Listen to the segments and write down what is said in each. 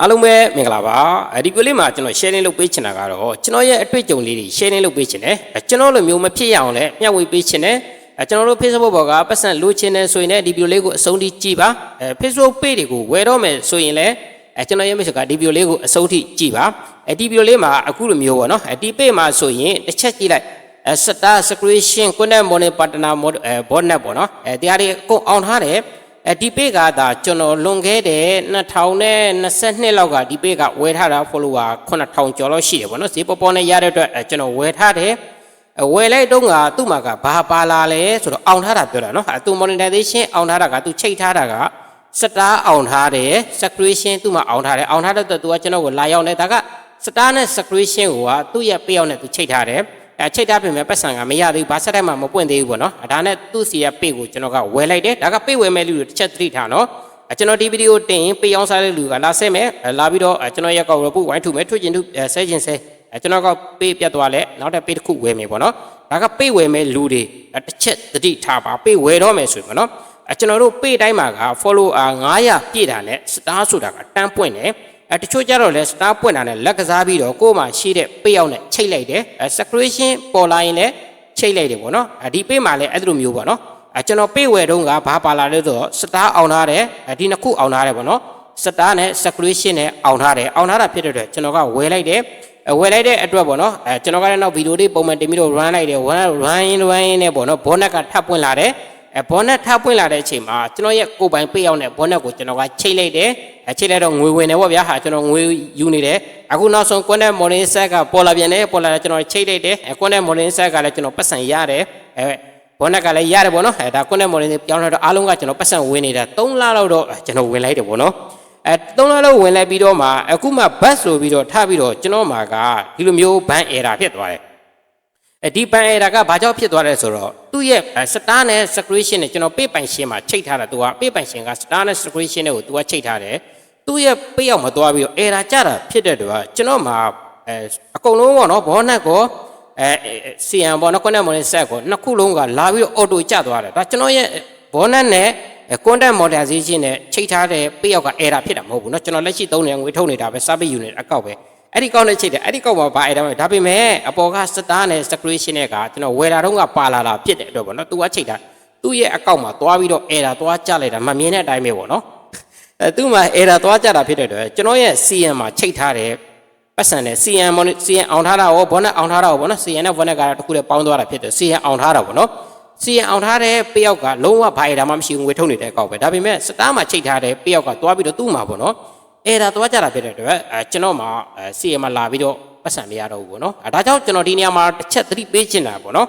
အားလုံးပဲမင်္ဂလာပါအဲဒီကွလေးမှာကျွန်တော် sharing လုပ်ပေးချင်တာကတော့ကျွန်တော်ရဲ့အတွေ့အကြုံလေးတွေ sharing လုပ်ပေးချင်တယ်အဲကျွန်တော်လိုမျိုးမဖြစ်ရအောင်လည်းမျှဝေပေးချင်တယ်အဲကျွန်တော်တို့ Facebook ပေါ်ကပတ်စံလိုချင်တယ်ဆိုရင်လည်းဒီဗီဒီယိုလေးကိုအဆုံးထိကြည့်ပါအဲ Facebook page တွေကိုဝယ်တော့မယ်ဆိုရင်လည်းအဲကျွန်တော်ရဲ့မိတ်ဆွေကဒီဗီဒီယိုလေးကိုအဆုံးထိကြည့်ပါအဲဒီဗီဒီယိုလေးမှာအခုလိုမျိုးပေါ့နော်အဲဒီ page မှာဆိုရင်တစ်ချက်ကြည့်လိုက်အဲ star subscription content money partner mode အဲ botnet ပေါ့နော်အဲတရားတွေအကုန်အောင်ထားတယ် အဲဒီပေကဒါကျွန်တော်လွန်ခဲ့တဲ့2022လောက်ကဒီပေကဝယ်ထားတာ follower 9000ကျော်လောက်ရှိတယ်ဗောနော်ဈေးပေါ်ပေါ်နဲ့ရတဲ့အတွက်အဲကျွန်တော်ဝယ်ထားတယ်အဲဝယ်လိုက်တော့ကသူ့မှာကဘာပါလာလဲဆိုတော့အောင်ထားတာပြောတာနော်အဲသူ monetization အောင်ထားတာကသူချိန်ထားတာကစတားအောင်ထားတယ် subscription သူ့မှာအောင်ထားတယ်အောင်ထားတဲ့အတွက်သူကကျွန်တော်ကိုလာရောက်တယ်ဒါကစတားနဲ့ subscription ကိုကသူ့ရဲ့ပေးအောင်နဲ့သူချိန်ထားတယ် အဲချိတ်ထားပြင်မဲ့ပတ်စံကမရသေးဘူးဘာဆက်တိုင်းမှမပွင့်သေးဘူးပေါ့နော်အဲဒါနဲ့သူ့စီရဲ့ပေကိုကျွန်တော်ကဝယ်လိုက်တယ်ဒါကပေဝယ်မဲ့လူတွေတစ်ချက်သတိထားနော်အဲကျွန်တော်ဒီဗီဒီယိုတင်ရင်ပေအောင်စားတဲ့လူကလာဆဲမယ်အဲလာပြီးတော့အဲကျွန်တော်ရက်ကောက်ရပုတ်ဝိုင်းထုမယ်ထွချင်ထုအဲဆဲချင်ဆဲအဲကျွန်တော်ကပေပြတ်သွားလဲနောက်တစ်ပေတစ်ခုဝယ်မယ်ပေါ့နော်ဒါကပေဝယ်မဲ့လူတွေအဲတစ်ချက်သတိထားပါပေဝယ်တော့မယ်ဆိုရင်ပေါ့နော်အဲကျွန်တော်တို့ပေတိုင်းမှာက follow အား900ပြည့်တာနဲ့ star ဆိုတာကတန်းပွင့်တယ် အဲတချို့ကြတော့လဲ star ပွင့်တာနဲ့လက်ကစားပြီးတော့ကိုယ်မှာရှိတဲ့ပေးရောက်နဲ့ချိတ်လိုက်တယ်အဲ subscription ပေါ်လာရင်လည်းချိတ်လိုက်တယ်ပေါ့နော်အဲဒီပေးမှာလည်းအဲ့လိုမျိုးပေါ့နော်အဲကျွန်တော်ပေးဝယ်တုန်းကဘာပါလာလဲဆိုတော့ star အောင်ထားတယ်အဲဒီနှစ်ခုအောင်ထားတယ်ပေါ့နော် star နဲ့ subscription နဲ့အောင်ထားတယ်အောင်ထားတာဖြစ်တဲ့အတွက်ကျွန်တော်ကဝယ်လိုက်တယ်အဲဝယ်လိုက်တဲ့အတွက်ပေါ့နော်အဲကျွန်တော်ကလည်းနောက်ဗီဒီယိုလေးပုံမှန်တင်ပြီးတော့ run လိုက်တယ် run run ရင်း run ရင်းနဲ့ပေါ့နော်ဘောနက်ကထပ်ပွင့်လာတယ် အဲဘောနက်ထပ်ပွင့်လာတဲ့အချိန်မှာကျွန်တော်ရဲ့ကိုယ်ပိုင်ပေးရောက်တဲ့ဘောနက်ကိုကျွန်တော်ကချိတ်လိုက်တယ်အဲချိတ်လိုက်တော့ငွေဝင်တယ်ပေါ့ဗျာဟာကျွန်တော်ငွေယူနေတယ်အခုနောက်ဆုံး content morning set ကပေါ်လာပြန်တယ်ပေါ်လာတယ်ကျွန်တော်ချိတ်လိုက်တယ်အဲ content morning set ကလည်းကျွန်တော်ပတ်စံရတယ်အဲဘောနက်ကလည်းရတယ်ပေါ့နော်အဲဒါ content morning ပြောင်းလာတော့အားလုံးကကျွန်တော်ပတ်စံဝင်နေတာ3လလောက်တော့ကျွန်တော်ဝင်လိုက်တယ်ပေါ့နော်အဲ3လလောက်ဝင်လိုက်ပြီးတော့မှအခုမှဘတ်ဆိုပြီးတော့ထပြီးတော့ကျွန်တော်မှာကဒီလိုမျိုးဘန် error ဖြစ်သွားတယ် အဲဒီပန်အေရာကဘာကြောင့်ဖြစ်သွားလဲဆိုတော့သူ့ရဲ့စတားနဲ့ secretion နဲ့ကျွန်တော်ပေးပိုင်ရှင်မှာချိတ်ထားတာသူကပေးပိုင်ရှင်ကစတားနဲ့ secretion နဲ့ကိုသူကချိတ်ထားတယ်သူ့ရဲ့ပေးရောက်မသွားပြီးတော့အေရာကြတာဖြစ်တဲ့တော့ကျွန်တော်မှာအဲအကုန်လုံးပေါ့နော်ဘောနက်ကိုအဲစီယံပေါ့နော်ကွန်တက်မော်ဒယ်ဆက်ကိုနှစ်ခုလုံးကလာပြီးတော့အော်တိုကျသွားတယ်ဒါကျွန်တော်ရဲ့ဘောနက်နဲ့ content modernization နဲ့ချိတ်ထားတဲ့ပေးရောက်က error ဖြစ်တာမဟုတ်ဘူးเนาะကျွန်တော်လက်ရှိသုံးနေငွေထုတ်နေတာပဲ service unit အကောက်ပဲ အဲ့ဒီကောက်နဲ့ချိန်တယ်အဲ့ဒီကောက်မှာဘာအဲ့ဒါမှဒါပေမဲ့အပေါ်ကစတားနဲ့ secretion နဲ့ကကျွန်တော်ဝယ်တာတော့ကပါလာလာဖြစ်တဲ့အတွက်ပေါ့နော်သူကချိန်တာသူ့ရဲ့အကောက်မှာသွားပြီးတော့အဲ့ဒါသွားကြလိုက်တာမမြင်တဲ့အတိုင်းပဲပေါ့နော်အဲသူ့မှာအဲ့ဒါသွားကြတာဖြစ်တဲ့အတွက်ကျွန်တော်ရဲ့ CN မှာချိန်ထားတဲ့ပတ်စံနဲ့ CN CN အောင်ထားတာရောဘောနဲ့အောင်ထားတာရောပေါ့နော် CN နဲ့ဘောနဲ့ကတခုတည်းပေါင်းသွားတာဖြစ်တယ် CN အောင်ထားတာပေါ့နော်စီရင်အောင်ထားတဲ့ပျောက်ကလုံးဝဘာရတာမှမရှိဘူးငွေထုတ်နေတဲ့အကောက်ပဲဒါပေမဲ့စတားမှာချိန်ထားတဲ့ပျောက်ကသွားပြီးတော့သူ့မှာပေါ့နော် အဲဒါသွားကြတာဖြစ်တဲ့အတွက်အဲကျွန်တော်မှာအဲ CM မှာလာပြီးတော့ပတ်စံမရတော့ဘူးပေါ့နော်အဲဒါကြောင့်ကျွန်တော်ဒီနေရာမှာတစ်ချက်သတိပေးချင်တာပေါ့နော်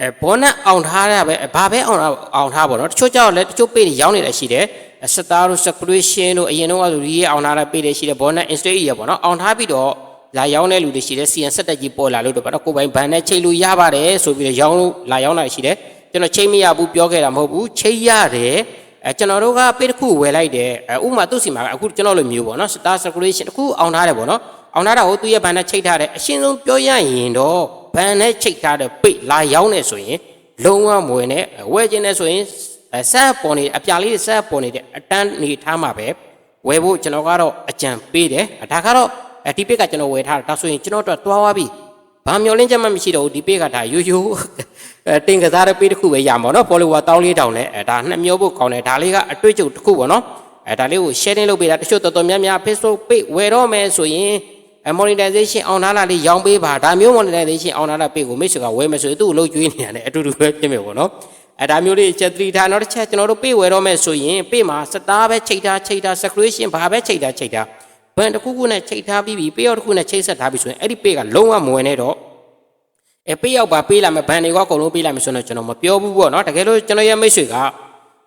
အဲဘောနက်အောင်ထားရပဲဘာပဲအောင်ထားအောင်ထားပေါ့နော်တချို့ကြောက်လည်းတချို့ပေးနေရောင်းနေတာရှိတယ်စတားတို့ subscription တို့အရင်တော့ဆိုဒီအောင်ထားတဲ့ပေးတွေရှိတယ်ဘောနက် install ရပေါ့နော်အောင်ထားပြီးတော့လာရောင်းတဲ့လူတွေရှိတယ် CN ဆက်တက်ကြီးပေါ်လာလို့တော့ပေါ့နော်ကိုယ်ပိုင်ဘန်နဲ့ချိန်လို့ရပါတယ်ဆိုပြီးတော့ရောင်းလို့လာရောင်းတာရှိတယ်ကျွန်တော်ချိန်မရဘူးပြောခဲ့တာမဟုတ်ဘူးချိန်ရတယ် အဲကျွန်တော်တို့ကပေးတစ်ခုဝယ်လိုက်တယ်အဲဥပမာသူ့စီမှာအခုကျွန်တော်လိုမျိုးပေါ့နော် star circulation တစ်ခုအောင်ထားတယ်ပေါ့နော်အောင်ထားတာကိုသူ့ရဲ့ဘန်နဲ့ချိန်ထားတယ်အရှင်းဆုံးပြောရရင်တော့ဘန်နဲ့ချိန်ထားတဲ့ပိတ်လာရောင်းနေဆိုရင်လုံးဝမဝင်နဲ့ဝယ်ခြင်းနဲ့ဆိုရင်ဆက်ပေါ်နေအပြာလေးဆက်ပေါ်နေတဲ့အတန်းနေထားမှာပဲဝယ်ဖို့ကျွန်တော်ကတော့အကြံပေးတယ်ဒါကတော့အဲဒီပိတ်ကကျွန်တော်ဝယ်ထားတာဒါဆိုရင်ကျွန်တော်တို့တွားသွားပြီဘာမျောလင်းချက်မှမရှိတော့ဘူးဒီပိတ်ကဒါရိုးရိုးအဲ တင်ကစားတဲ့ပိတ်တစ်ခုပဲရမှာနော် follower 14000နဲ့အဲဒါနှစ်မျိုးဖို့ကောင်းတယ်ဒါလေးကအတွေ့အကြုံတစ်ခုပေါ့နော်အဲဒါလေးကို sharing လုပ်ပေးတာတချို့တော်တော်များများ Facebook page ဝယ်တော့မယ်ဆိုရင် monetization အောင်ထားတာလေးရောင်းပေးပါဒါမျိုး monetization အောင်ထားတာ page ကိုမိတ်ဆွေကဝယ်မယ်ဆိုရင်သူ့ကိုလှုပ်ကြွေးနေရတယ်အတူတူပဲပြင်မယ်ပေါ့နော်အဲဒါမျိုးလေးချက်သတိထားနောက်တစ်ချက်ကျွန်တော်တို့ page ဝယ်တော့မယ်ဆိုရင် page မှာစတားပဲချိန်ထားချိန်ထား circulation ဘာပဲချိန်ထားချိန်ထားဘန်တစ်ခုခုနဲ့ချိန်ထားပြီးပြီ page တစ်ခုနဲ့ချိန်ဆက်ထားပြီးဆိုရင်အဲ့ဒီ page ကလုံးဝမဝင်နဲ့တော့ အဲ page ရောက်ပါပေးလာမယ်ဘန်တွေကအကုန်လုံးပေးလာမယ်ဆိုတော့ကျွန်တော်မပြောဘူးပေါ့နော်တကယ်လို့ကျွန်တော်ရဲ့မိတ်ဆွေက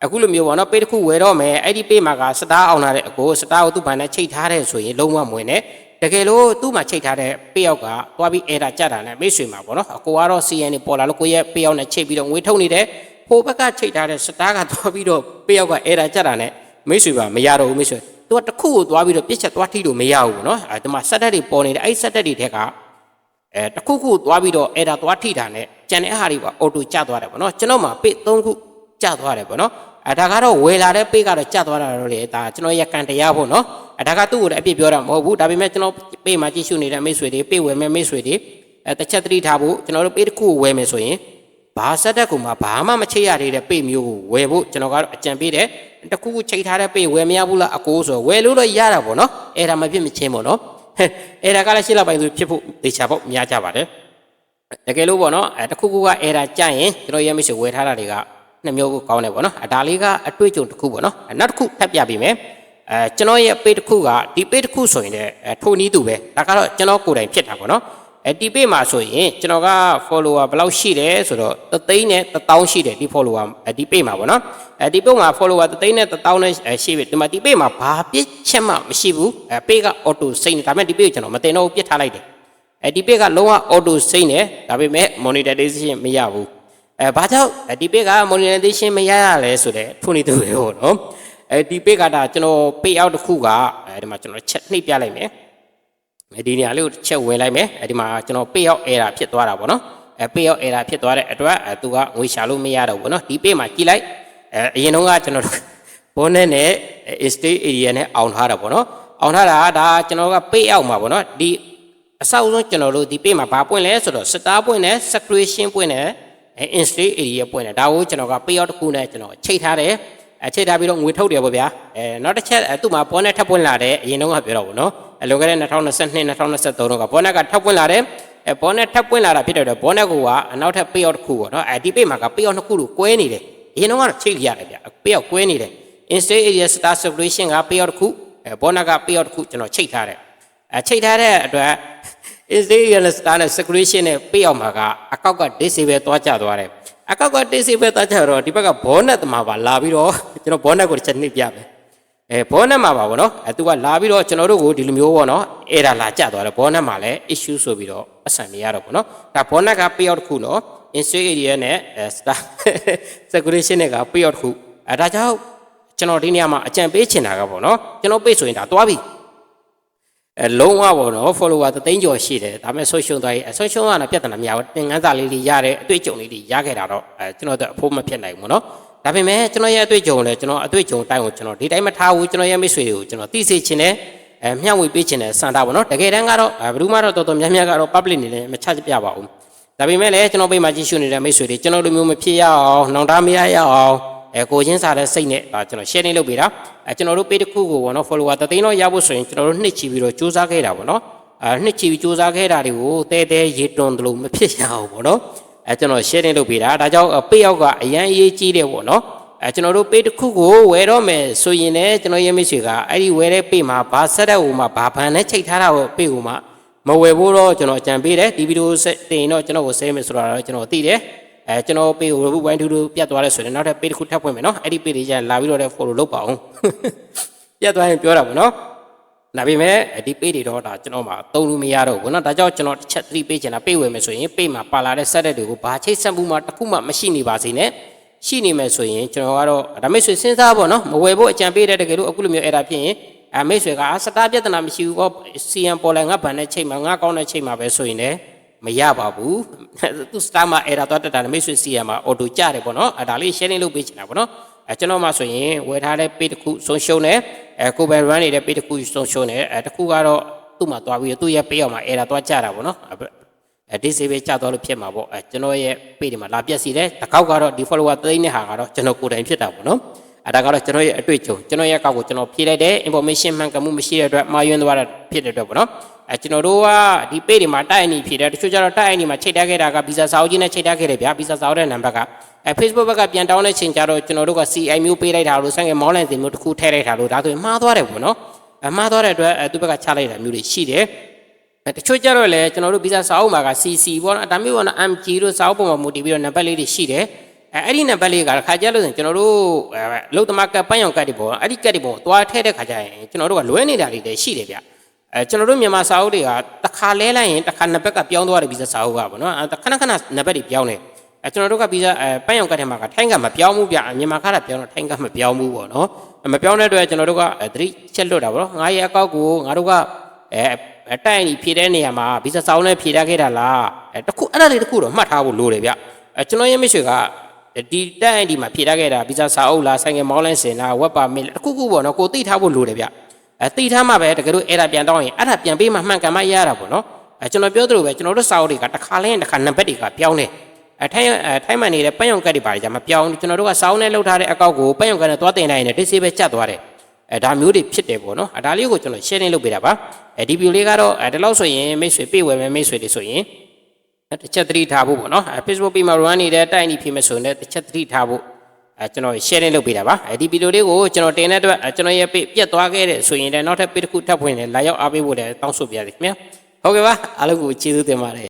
အခုလိုမျိုးပေါ့နော် page တစ်ခုဝယ်တော့မယ်အဲ့ဒီ page မှာကစတားအောင်လာတဲ့အကိုစတားကိုသူ့ဘန်နဲ့ချိန်ထားတဲ့ဆိုရင်လုံးဝမဝင်နဲ့တကယ်လို့သူ့မှာချိန်ထားတဲ့ page ရောက်ကသွားပြီး error ကြတာနဲ့မိတ်ဆွေမှာပေါ့နော်အကိုကတော့ CN နေပေါ်လာလို့ကိုရဲ့ page ရောက်နဲ့ချိန်ပြီးတော့ငွေထုတ်နေတယ်ဟိုဘက်ကချိန်ထားတဲ့စတားကသွားပြီးတော့ page ရောက်က error ကြတာနဲ့မိတ်ဆွေပါမရတော့ဘူးမိတ်ဆွေသူကတစ်ခုကိုသွားပြီးတော့ပြစ်ချက်သွားထိလို့မရဘူးပေါ့နော်အဲဒီမှာစက်တက်တွေပေါ်နေတယ်အဲ့စက်တက်တွေထက်က အဲတစ်ခုခုသွားပြီးတော့အဲ့ဒါသွားထိတာနဲ့ကြံတဲ့အားတွေပါအော်တိုကျသွားတယ်ပေါ့နော်ကျွန်တော်မှာပေ3ခုကျသွားတယ်ပေါ့နော်အဲဒါကတော့ဝယ်လာတဲ့ပေးကတော့ကျသွားတာတော့လေဒါကျွန်တော်ရကန်တရားဖို့နော်အဲဒါကသူ့ကိုလည်းအပြစ်ပြောတာမဟုတ်ဘူးဒါပေမဲ့ကျွန်တော်ပေးမှာကြည့်ရှုနေတဲ့မိတ်ဆွေတွေပေးဝယ်မဲ့မိတ်ဆွေတွေအဲတစ်ချက်သတိထားဖို့ကျွန်တော်တို့ပေးတစ်ခုကိုဝယ်မယ်ဆိုရင်ဘာဆက်တက်ကူမှာဘာမှမချိတ်ရသေးတဲ့ပေးမျိုးကိုဝယ်ဖို့ကျွန်တော်ကတော့အကြံပေးတယ်တစ်ခုခုချိတ်ထားတဲ့ပေးဝယ်မရဘူးလားအကိုဆိုဝယ်လို့တော့ရတာပေါ့နော်အဲ့ဒါမဖြစ်မချင်းပေါ့နော် ဟဲ့အဲ့ဒါကလည်းရှင်းလောက်ပိုင်းဆိုဖြစ်ဖို့တေချာပေါ့များကြပါတယ်တကယ်လို့ပေါ့နော်အဲတစ်ခုခုကအဲဒါကြရင်ကျွန်တော်ရဲမရှိဝယ်ထားတာတွေကနှစ်မျိုးကိုကောင်းတယ်ပေါ့နော်အဲဒါလေးကအတွေ့အကြုံတစ်ခုပေါ့နော်အဲနောက်တစ်ခုထပ်ပြပေးမယ်အဲကျွန်တော်ရဲ့ပေတစ်ခုကဒီပေတစ်ခုဆိုရင်လည်းအဲထိုနည်းတူပဲဒါကတော့ကျွန်တော်ကိုယ်တိုင်ဖြစ်တာပေါ့နော် အဲဒီပေမှာဆိုရင်ကျွန်တော်က follower ဘယ်လောက်ရှိတယ်ဆိုတော့သသိန်းနဲ့1000ရှိတယ်ဒီ follower ဒီပေမှာပေါ့နော်အဲဒီပေမှာ follower သသိန်းနဲ့1000နဲ့ရှိပြီဒီမှာဒီပေမှာဘာပြစ်ချက်မှမရှိဘူးအဲပေက auto စိတ်နေဒါပေမဲ့ဒီပေကိုကျွန်တော်မတင်တော့ဘူးပြစ်ထားလိုက်တယ်အဲဒီပေကလုံးဝ auto စိမ့်တယ်ဒါပေမဲ့ monetization မရဘူးအဲဘာကြောင့်ဒီပေက monetization မရရလဲဆိုတော့ထုံနေသူပဲဟောနော်အဲဒီပေကဒါကျွန်တော် pay out တစ်ခုကအဲဒီမှာကျွန်တော်ချက်နှိပ်ပြလိုက်မယ်အဲ ဒီနေရာလေးကိုတစ်ချက်ဝင်လိုက်မယ်အဲဒီမှာကျွန်တော် pay out error ဖြစ်သွားတာပေါ့နော်အဲ pay out error ဖြစ်သွားတဲ့အတွက်အဲသူကငွေရှာလို့မရတော့ဘူးပေါ့နော်ဒီပေမှာကြည့်လိုက်အဲအရင်တော့ကကျွန်တော်တို့ bonnet နဲ့ estate area နဲ့အောင်ထားတာပေါ့နော်အောင်ထားတာကဒါကျွန်တော်က pay out မှာပေါ့နော်ဒီအဆောက်အဦကျွန်တော်တို့ဒီ page မှာဘာပွင့်လဲဆိုတော့ star ပွင့်တယ် secretion ပွင့်တယ်အဲ install area ပွင့်တယ်ဒါကိုကျွန်တော်က payout တစ်ခုနဲ့ကျွန်တော်ချိန်ထားတယ်အချိန်ထားပြီးတော့ငွေထုတ်တယ်ပေါ့ဗျာအဲနောက်တစ်ချက်အဲသူ့မှာပေါ်နဲ့ထပ်ပွင့်လာတယ်အရင်တုန်းကပြောတော့ဗောနော် အလွန်ခဲ့တဲ့2022 2023တုန်းကပေါ်နဲ့ကထပ်ပွင့်လာတယ်အဲပေါ်နဲ့ထပ်ပွင့်လာတာဖြစ်တဲ့အတွက်ပေါ်နဲ့ကိုကအနောက်ထပ် payout တစ်ခုပေါ့နော်အဲဒီ page မှာက payout နှစ်ခုလို့ကွဲနေတယ်အရင်တုန်းကတော့ချိန်ကြရတယ်ဗျ payout ကွဲနေတယ် install area star secretion က payout တစ်ခုအဲပေါ်နဲ့က payout တစ်ခုကျွန်တော်ချိန်ထားတယ်အဲချိန်ထားတဲ့အတွက် Israel star နဲ့ secretion နဲ့ပေးအောင်မှာကအကောက်က disable သွားကြသွားတယ်အကောက်က disable သွားကြတော့ဒီဘက်က bonnet မှာပါလာပြီးတော့ကျွန်တော် bonnet ကိုတစ်ချက်နှိပ်ပြမယ် အဲ bonnet မှာပါဗောနော်အဲသူကလာပြီးတော့ကျွန်တော်တို့ကိုဒီလိုမျိုးဗောနော် error လာကြသွားတယ် bonnet မှာလည်း issue ဆိုပြီးတော့အဆန်မရတော့ဗောနော်ဒါ bonnet က payout တစ်ခုနော် install area နဲ့ star secretion နဲ့က payout တစ်ခုအဲဒါကြောင့်ကျွန်တော်ဒီနေရာမှာအကြံပေးချင်တာကဗောနော်ကျွန်တော်ပေးဆိုရင်ဒါသွားပြီအဲလုံးဝပေါ့နော် follower သသိန်းကျော်ရှိတယ်ဒါပေမဲ့ဆွရှုံသွားရေးအဆွရှုံကလည်းပြဿနာများဘူးသင်ခန်းစာလေးတွေရတယ်အတွေ့အကြုံလေးတွေရခဲ့တာတော့အဲကျွန်တော်တို့အဖို့မဖြစ်နိုင်ဘူးနော် ဒါပေမဲ့ကျွန်တော်ရဲ့အတွေ့အကြုံလည်းကျွန်တော်အတွေ့အကြုံတိုင်းကိုကျွန်တော်ဒီတိုင်းမထားဘူးကျွန်တော်ရဲ့မိတ်ဆွေတွေကိုကျွန်တော်သိစေချင်တယ်အဲမျှဝေပေးချင်တယ်စံတာပေါ့နော်တကယ်တမ်းကတော့ဘယ်သူမှတော့တော်တော်များများကတော့ public နေလည်းမချပြပါဘူးဒါပေမဲ့လည်းကျွန်တော်ပေးမှကြည့်ရှုနေတဲ့မိတ်ဆွေတွေကျွန်တော်တို့မျိုးမဖြစ်ရအောင်နှောင်တမရရအောင်အဲကိုချင်းစားတဲ့စိတ်နဲ့ဒါကျွန်တော် sharing လုပ်ပေးတာအဲကျွန်တော်တို့ page တစ်ခုကိုပေါ့နော် follower တသိန်းတော့ရဖို့ဆိုရင်ကျွန်တော်တို့နှစ်ချီပြီးတော့စူးစမ်းခဲ့တာပေါ့နော်အဲနှစ်ချီပြီးစူးစမ်းခဲ့တာတွေကိုတဲတဲရေတွန်တယ်လို့မဖြစ်ရအောင်ပေါ့နော် အဲကျွန်တော် sharing လုပ်ပေးတာဒါကြောင့် page ရောက်ကအရန်အရေးကြီးတယ်ပေါ့နော်အဲကျွန်တော်တို့ page တစ်ခုကိုဝယ်တော့မယ်ဆိုရင်လည်းကျွန်တော်ရဲ့မိတ်ဆွေကအဲ့ဒီဝယ်တဲ့ page မှာဘာဆက်တဲ့ဟိုမှာဘာဘန်နဲ့ချိန်ထားတာကို page ဟိုမှာမဝယ်ဖို့တော့ကျွန်တော်အကြံပေးတယ်ဒီဗီဒီယိုတင်ရင်တော့ကျွန်တော်ကို save မယ်ဆိုတာတော့ကျွန်တော်သိတယ်အဲကျွန်တော်ပေးကို review 1 2 2ပြတ်သွားလဲဆိုရင်နောက်ထပ် page တစ်ခုထပ်ဖွင့်မယ်နော်အဲ့ဒီ page တွေကျရင်လာပြီးတော့လည်း follow လုပ်ပါအောင်ပြတ်သွားရင်ပြောတာပေါ့နော် ဒါပေမဲ့ဒီ page တွေတော့ဒါကျွန်တော်မှာသုံးလို့မရတော့ဘူးเนาะဒါကြောင့်ကျွန်တော်တစ်ချက်3 page ချင်တာ page ဝယ်မယ်ဆိုရင် page မှာပါလာတဲ့ set တွေကိုဘာချိတ်ဆက်မှုမှတစ်ခုမှမရှိနေပါစေနဲ့ရှိနေမယ်ဆိုရင်ကျွန်တော်ကတော့ဒါမိတ်ဆွေစဉ်းစားပေါ့နော်မဝယ်ဖို့အကြံပေးတဲ့တကယ်လို့အခုလိုမျိုးအဲ့ဒါဖြစ်ရင်အမိတ်ဆွေကစတားပြဿနာမရှိဘူးပေါ့ CM ပေါ်လိုက်ငါဗန်နဲ့ချိန်မှာငါကောင်းတဲ့ချိန်မှာပဲဆိုရင်လည်း မရပါဘူးသူစတာမှာအဲ့ဒါတော့တက်တာမိတ်ဆွေစီရမှာအော်တိုကြတယ်ပေါ့နော်အဲ့ဒါလေး sharing လုပ်ပေးချင်တာပေါ့နော် အဲကျွန်တော်မှဆိုရင်ဝယ်ထားတဲ့ page တစ်ခုဆုံးရှုံးတယ်အဲကိုပဲ run နေတဲ့ page တစ်ခုဆုံးရှုံးတယ်အဲတစ်ခုကတော့သူ့မှာသွားပြီးသူ့ရဲ့ page အောင်မှာအဲ့ဒါသွားကြတာပေါ့နော်အဲဒီစေးပဲကြသွားလို့ဖြစ်မှာပေါ့အဲကျွန်တော်ရဲ့ page တွေမှာလာပြက်စီတယ်တစ်ခေါက်ကတော့ဒီ follower သိန်းနဲ့ဟာကတော့ကျွန်တော်ကိုယ်တိုင်ဖြစ်တာပေါ့နော် အဲဒါကတော့ကျွန်တော်ရဲ့အတွေ့အကြုံကျွန်တော်ရဲ့ကောက်ကိုကျွန်တော်ဖြည့်လိုက်တယ် information မှန်ကန်မှုမရှိတဲ့အတွက်မှားယွင်းသွားတာဖြစ်တဲ့အတွက်ပေါ့နော်အဲကျွန်တော်တို့ကဒီ page တွေမှာတိုက်အနီဖြည့်တယ်တချို့ကျတော့တိုက်အနီမှာချိန်ထားခဲ့တာက visa စာအုပ်ကြီးနဲ့ချိန်ထားခဲ့တယ်ဗျာ visa စာအုပ်တဲ့နံပါတ်ကအဲ Facebook ဘက်ကပြန်တောင်းတဲ့ချိန်ကျတော့ကျွန်တော်တို့က CI မျိုးပေးလိုက်တာလို့ဆိုင်ကမောင်းလိုင်းစင်မျိုးတစ်ခုထည့်လိုက်တာလို့ဒါဆိုရင်မှားသွားတယ်ပေါ့နော်အမှားသွားတဲ့အတွက်အဲသူဘက်ကချလိုက်တာမျိုးတွေရှိတယ်အဲတချို့ကျတော့လေကျွန်တော်တို့ visa စာအုပ်မှာက CC ပေါ့နော်ဒါမျိုးပေါ့နော် MG တို့စာအုပ်ပုံမှာမူတည်ပြီးတော့နံပါတ်လေးတွေရှိတယ် အဲအဲ့ဒီနံပါတ်လေးကခါကြလို့ဆိုရင်ကျွန်တော်တို့အဲလုံသမားကပန်းရောင်ကတ်တွေပေါ့အဲ့ဒီကတ်တွေပေါ့သွားထည့်တဲ့ခါကျရင်ကျွန်တော်တို့ကလွဲနေတာတွေလည်းရှိတယ်ဗျအဲကျွန်တော်တို့မြန်မာစာအုပ်တွေကတစ်ခါလဲလိုက်ရင်တစ်ခါနှစ်ဘက်ကပြောင်းသွားတယ်ဗီဇစာအုပ်ကပေါ့နော်အဲခဏခဏနံပါတ်တွေပြောင်းတယ်အဲကျွန်တော်တို့ကဗီဇအဲပန်းရောင်ကတ်ထဲမှာကထိုင်းကမပြောင်းဘူးဗျမြန်မာခါတာပြောင်းတော့ထိုင်းကမပြောင်းဘူးပေါ့နော်မပြောင်းတဲ့အတွက်ကျွန်တော်တို့ကသတိချက်လွတ်တာပေါ့နော်ငါရဲ့အကောက်ကိုငါတို့ကအဲတိုက်အီဖြည့်တဲ့နေရာမှာဗီဇစာအုပ်နဲ့ဖြည့်ထားခဲ့တာလားအဲတခုအဲ့ဒါလေးတခုတော့မှတ်ထားဖို့လိုတယ်ဗျအဲကျွန်တော်ရဲ့မိတ်ဆွေက ဒီတက် ID မှာဖြည့်ထားခဲ့တာဗီဇာစာအုပ်လားဆိုင်ကယ်မောင်းလန်းစင်လားဝက်ပါမစ်တစ်ခုခုပေါ့နော်ကိုသိထားဖို့လိုတယ်ဗျအဲသိထားမှပဲတကယ်လို့အဲ့ဒါပြန်တောင်းရင်အဲ့ဒါပြန်ပေးမှမှန်ကန်မှရရတာပေါ့နော်အဲကျွန်တော်ပြောသလိုပဲကျွန်တော်တို့စာအုပ်တွေကတစ်ခါလဲတစ်ခါနံပါတ်တွေကပြောင်းနေအဲထိုင်းအဲထိုင်းမှနေတဲ့ပန်းရုံကတ်တွေပါကြမပြောင်းကျွန်တော်တို့ကစာအုပ်နဲ့လုပ်ထားတဲ့အကောက်ကိုပန်းရုံကတ်နဲ့သွားတင်တိုင်းနဲ့တစ်စီပဲကျတ်သွားတယ်အဲဒါမျိုးတွေဖြစ်တယ်ပေါ့နော်အဲဒါလေးကိုကျွန်တော် sharing လုပ်ပေးတာပါအဲဒီဗီဒီယိုလေးကတော့အဲဒီလောက်ဆိုရင်မိတ်ဆွေပြေဝယ်မယ်မိတ်ဆွေတွေဆိုရင် တစ်ချက်သတိထားဖို့ပေါ့နော်အဲ Facebook page မှာ run နေတဲ့တိုက်နေဖြစ်မယ်ဆိုရင်လည်းတစ်ချက်သတိထားဖို့အဲကျွန်တော် sharing လုပ်ပေးတာပါအဲဒီဗီဒီယိုလေးကိုကျွန်တော်တင်တဲ့အတွက်အဲကျွန်တော်ရဲ့ page ပြတ်သွားခဲ့တဲ့ဆိုရင်လည်းနောက်ထပ် page တစ်ခုထပ်ဖွင့်တယ်လာရောက်အားပေးဖို့လည်းတောင်းဆိုပါရစေခင်ဗျာဟုတ်ကဲ့ပါအားလုံးကိုကျေးဇူးတင်ပါတယ်